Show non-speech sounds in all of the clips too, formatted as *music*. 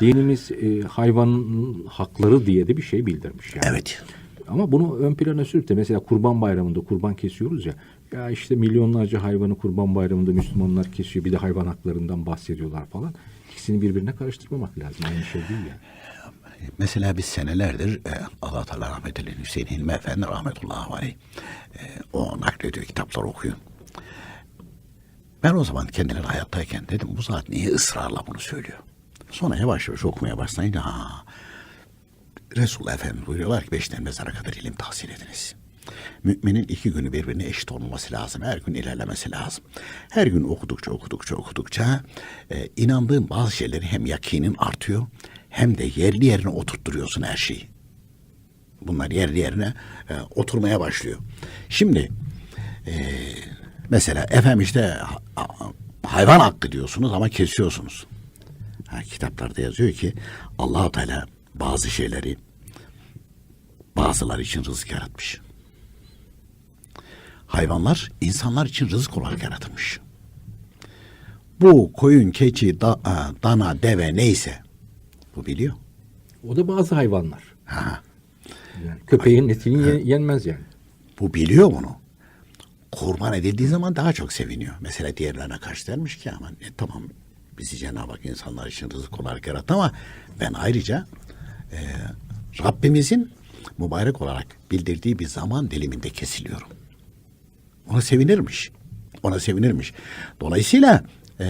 Dinimiz e, hayvanın hakları diye de bir şey bildirmiş yani. Evet. Ama bunu ön plana sürüp de mesela kurban bayramında kurban kesiyoruz ya. Ya işte milyonlarca hayvanı kurban bayramında Müslümanlar kesiyor. Bir de hayvan haklarından bahsediyorlar falan. İkisini birbirine karıştırmamak lazım. Aynı şey değil yani. Mesela biz senelerdir e, Allah Teala rahmet eylesin Hüseyin Hilmi Efendi rahmetullahi aleyh e, o naklediyor kitaplar okuyor. Ben o zaman kendileri hayattayken dedim bu zat niye ısrarla bunu söylüyor? Sonra yavaş yavaş okumaya başlayınca ha Resulullah Efendimiz buyuruyorlar ki beşten mezara kadar ilim tahsil ediniz. Müminin iki günü birbirine eşit olması lazım. Her gün ilerlemesi lazım. Her gün okudukça okudukça okudukça e, inandığın bazı şeyleri hem yakinin artıyor hem de yerli yerine oturtturuyorsun her şeyi. Bunlar yerli yerine e, oturmaya başlıyor. Şimdi e, mesela efendim işte ha- hayvan hakkı diyorsunuz ama kesiyorsunuz. Ha, kitaplarda yazıyor ki allah Teala bazı şeyleri bazıları için rızık yaratmış. Hayvanlar insanlar için rızık olarak yaratılmış. Bu koyun, keçi, da- e, dana, deve neyse bu biliyor. O da bazı hayvanlar. Ha, Yani köpeğin etini ye- yenmez yani. bu biliyor bunu. Kurban edildiği zaman daha çok seviniyor. Mesela diğerlerine karşı dermiş ki aman e, tamam bizi Cenab-ı Hak insanlar için rızık olarak yarattı ama ben ayrıca e, Rabbimizin mübarek olarak bildirdiği bir zaman diliminde kesiliyorum. Ona sevinirmiş. Ona sevinirmiş. Dolayısıyla e,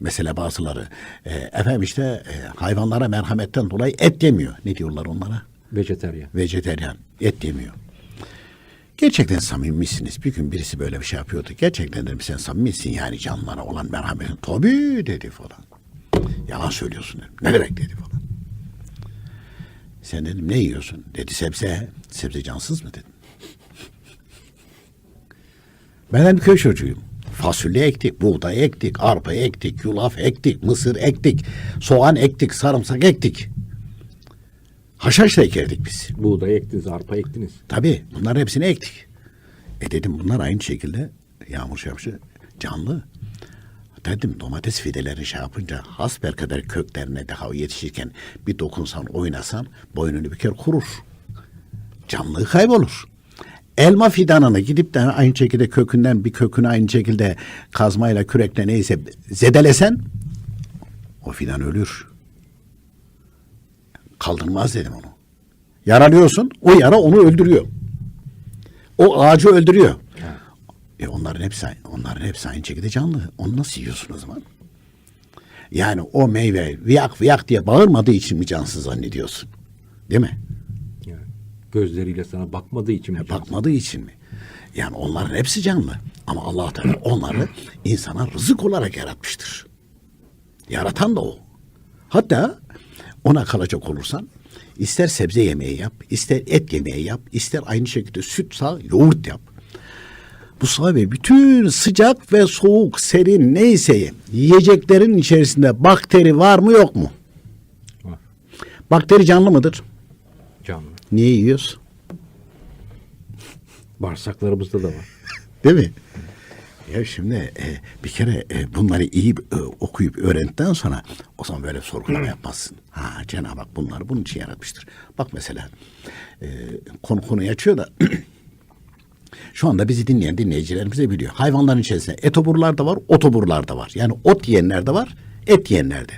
mesela bazıları e, efendim işte e, hayvanlara merhametten dolayı et yemiyor. Ne diyorlar onlara? Vejeteryan. vejeteryan et yemiyor. Gerçekten samimisiniz. Bir gün birisi böyle bir şey yapıyordu. Gerçekten dedim sen samimisin yani canlılara olan merhametin. Tabii dedi falan. Yalan söylüyorsun dedim. Ne demek dedi falan. Sen dedim ne yiyorsun? Dedi sebze. Sebze cansız mı dedim. *laughs* Ben bir köy çocuğuyum. Fasulye ektik, buğday ektik, arpa ektik, yulaf ektik, mısır ektik, soğan ektik, sarımsak ektik. Haşhaş da ekerdik biz. Buğday ektiniz, arpa ektiniz. Tabii bunların hepsini ektik. E dedim bunlar aynı şekilde yağmur şapşı canlı. Dedim domates fidelerini şey yapınca hasper kadar köklerine daha yetişirken bir dokunsan oynasan boynunu büker kurur. Canlılığı kaybolur. Elma fidanını gidip de aynı şekilde kökünden bir kökünü aynı şekilde kazmayla kürekle neyse zedelesen o fidan ölür. Kaldırmaz dedim onu. Yaralıyorsun, o yara onu öldürüyor. O ağacı öldürüyor. E onların hepsi onların hepsi aynı şekilde canlı. Onu nasıl yiyorsun o zaman? Yani o meyve viyak viyak diye bağırmadığı için mi cansız zannediyorsun? Değil mi? Yani gözleriyle sana bakmadığı için mi? cansız? Bakmadığı için mi? Yani onların hepsi canlı. Ama allah Teala onları insana rızık olarak yaratmıştır. Yaratan da o. Hatta ona kalacak olursan ister sebze yemeği yap, ister et yemeği yap, ister aynı şekilde süt sağ, yoğurt yap. Bu sahabe bütün sıcak ve soğuk, serin neyse yiyeceklerin içerisinde bakteri var mı yok mu? Var. Bakteri canlı mıdır? Canlı. Niye yiyoruz? Bağırsaklarımızda da var. *laughs* Değil mi? Ya şimdi e, bir kere e, bunları iyi e, okuyup öğrendikten sonra o zaman böyle sorgulama yapmazsın. Ha Cenab-ı Hak bunları bunun için yaratmıştır. Bak mesela e, konu konuyu açıyor da *clears throat* şu anda bizi dinleyen dinleyicilerimiz de biliyor. Hayvanların içerisinde etoburlar da var, otoburlar da var. Yani ot yiyenler de var, et yiyenler de.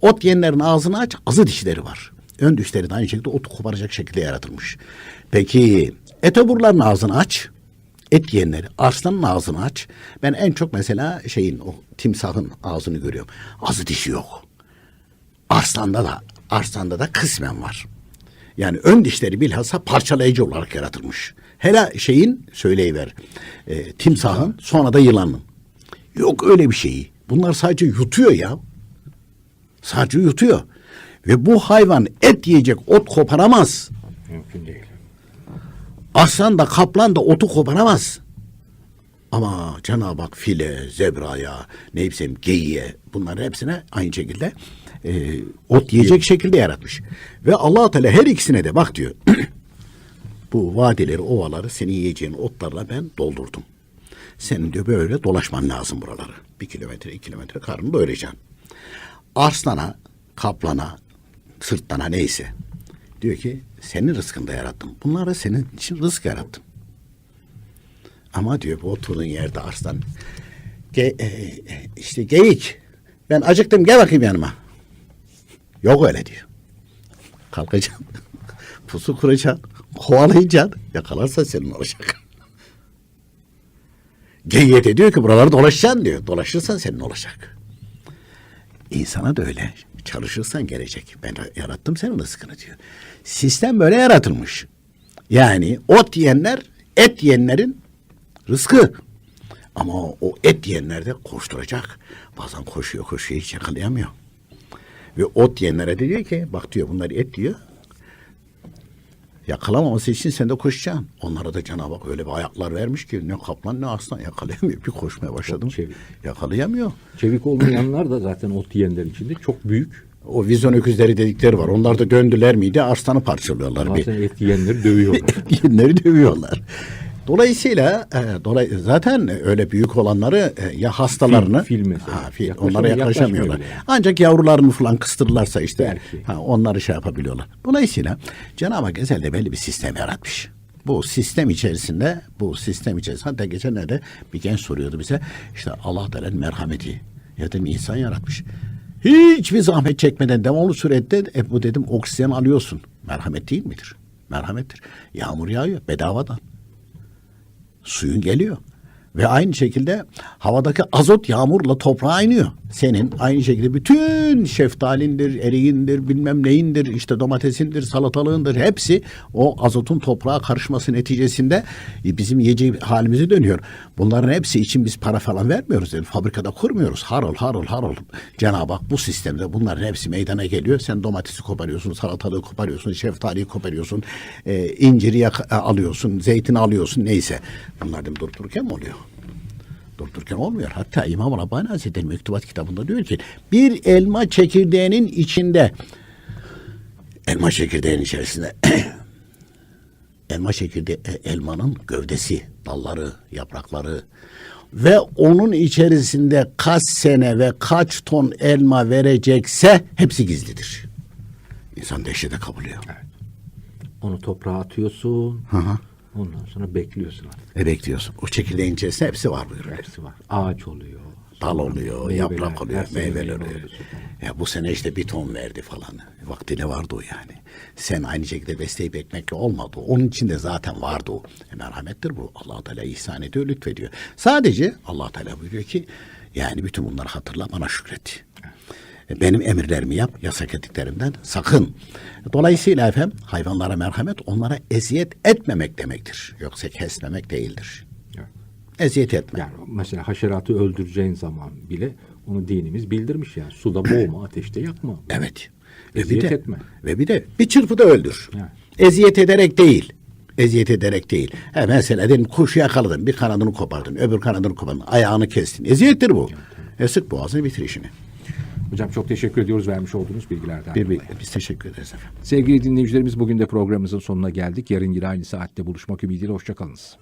Ot yiyenlerin ağzını aç, azı dişleri var. Ön dişleri de aynı şekilde otu koparacak şekilde yaratılmış. Peki etoburların ağzını aç, et yiyenleri, arslanın ağzını aç. Ben en çok mesela şeyin o timsahın ağzını görüyorum. Azı dişi yok. Arslanda da arslanda da kısmen var. Yani ön dişleri bilhassa parçalayıcı olarak yaratılmış. Hele şeyin söyleyiver. E, timsahın sonra da yılanın. Yok öyle bir şeyi. Bunlar sadece yutuyor ya. Sadece yutuyor. Ve bu hayvan et yiyecek ot koparamaz. Mümkün değil. Aslan da kaplan da otu koparamaz. Ama Cenab-ı Hak file, zebraya, ne bileyim geyiğe bunların hepsine aynı şekilde e, ot yiyecek şekilde yaratmış. Ve allah Teala her ikisine de bak diyor. *clears throat* bu vadileri, ovaları senin yiyeceğin otlarla ben doldurdum. Senin diyor böyle dolaşman lazım buraları. Bir kilometre, iki kilometre karnını doyuracaksın. Arslana, kaplana, sırtlana neyse. Diyor ki senin rızkında yarattım. Bunları senin için rızk yarattım. Ama diyor bu oturduğun yerde arslan ge, e, e, işte geyik ben acıktım gel bakayım yanıma. Yok öyle diyor. Kalkacaksın. *laughs* Pusu kuracaksın. Kovalayacaksın. Yakalarsa senin olacak. *laughs* Geyiğe de diyor ki buraları dolaşacaksın diyor. Dolaşırsan senin olacak. İnsana da öyle. Çalışırsan gelecek. Ben yarattım senin rızkını diyor. Sistem böyle yaratılmış. Yani ot yiyenler et yiyenlerin rızkı. Ama o et yiyenler de koşturacak. Bazen koşuyor koşuyor hiç yakalayamıyor. Ve ot yiyenlere de diyor ki bak diyor bunlar et diyor. Yakalamaması için sen de koşacaksın. Onlara da Cenab-ı Hak öyle bir ayaklar vermiş ki ne kaplan ne aslan yakalayamıyor. Bir koşmaya başladım. çevik. Yakalayamıyor. Çevik olmayanlar da zaten ot yiyenler içinde çok büyük. O vizyon öküzleri dedikleri var. Onlar da döndüler miydi arslanı parçalıyorlar. Bir. Zaten et yiyenleri dövüyorlar. *laughs* Yünleri dövüyorlar. Dolayısıyla e, dolay zaten öyle büyük olanları e, ya hastalarını Fil- fil mesela. ha, fil, Yaklaşam- onlara yaklaşamıyorlar. bile. Ancak yavrularını falan kıstırırlarsa işte Belki. ha, onları şey yapabiliyorlar. Dolayısıyla Cenab-ı Hak ezelde belli bir sistem yaratmış. Bu sistem içerisinde, bu sistem içerisinde hatta geçenlerde bir genç soruyordu bize işte Allah Teala'nın merhameti. Ya dedim insan yaratmış. Hiçbir zahmet çekmeden devamlı surette e, bu dedim oksijen alıyorsun. Merhamet değil midir? Merhamettir. Yağmur yağıyor bedavadan suyun geliyor. Ve aynı şekilde havadaki azot yağmurla toprağa iniyor. Senin aynı şekilde bütün şeftalindir, eriğindir, bilmem neyindir, işte domatesindir, salatalığındır hepsi o azotun toprağa karışması neticesinde e, bizim yiyeceği halimize dönüyor. Bunların hepsi için biz para falan vermiyoruz. Yani fabrikada kurmuyoruz. Harıl harıl harıl. Cenab-ı Hak bu sistemde bunların hepsi meydana geliyor. Sen domatesi koparıyorsun, salatalığı koparıyorsun, şeftaliyi koparıyorsun, e, inciri yak- alıyorsun, zeytin alıyorsun neyse. Bunlar durup dururken mi oluyor? Durup dururken olmuyor. Hatta İmam Rabbani Hazretleri Mektubat kitabında diyor ki bir elma çekirdeğinin içinde elma çekirdeğinin içerisinde *clears throat* elma çekirdeği e, elmanın gövdesi, dalları, yaprakları ve onun içerisinde kaç sene ve kaç ton elma verecekse hepsi gizlidir. İnsan dehşete kapılıyor. Onu toprağa atıyorsun. Hı hı. Ondan sonra bekliyorsun artık. E bekliyorsun. O çekirdeğin içerisinde hepsi var buyuruyor. Hepsi var. Ağaç oluyor. Dal oluyor, Meyveler, yaprak oluyor, sene meyveler meyve oluyor. oluyor. Ya bu sene işte bir ton verdi falan. Vaktiyle vardı o yani. Sen aynı şekilde besleyip ekmekle olmadı. Onun içinde zaten vardı o. E merhamettir bu. allah Teala ihsan ediyor, lütfediyor. Sadece allah Teala buyuruyor ki yani bütün bunları hatırla bana şükret. E, Benim emirlerimi yap, yasak ettiklerimden sakın. Dolayısıyla efendim hayvanlara merhamet onlara eziyet etmemek demektir. Yoksa kesmemek değildir. Evet. Eziyet etme. Yani mesela haşeratı öldüreceğin zaman bile onu dinimiz bildirmiş yani. Suda boğma, *clears throat* ateşte yakma. Evet. Ve Eziyet bir de, etme. Ve bir de bir çırpıda öldür. Evet. Eziyet ederek değil. Eziyet ederek değil. He mesela dedim kuşu yakaladın, bir kanadını kopardın, öbür kanadını kopardın, ayağını kestin. Eziyettir bu. E sık boğazını bitir işini. Hocam çok teşekkür ediyoruz vermiş olduğunuz bilgilerden Bir, dolayı. biz teşekkür ederiz efendim. Sevgili dinleyicilerimiz bugün de programımızın sonuna geldik. Yarın yine aynı saatte buluşmak ümidiyle hoşçakalınız.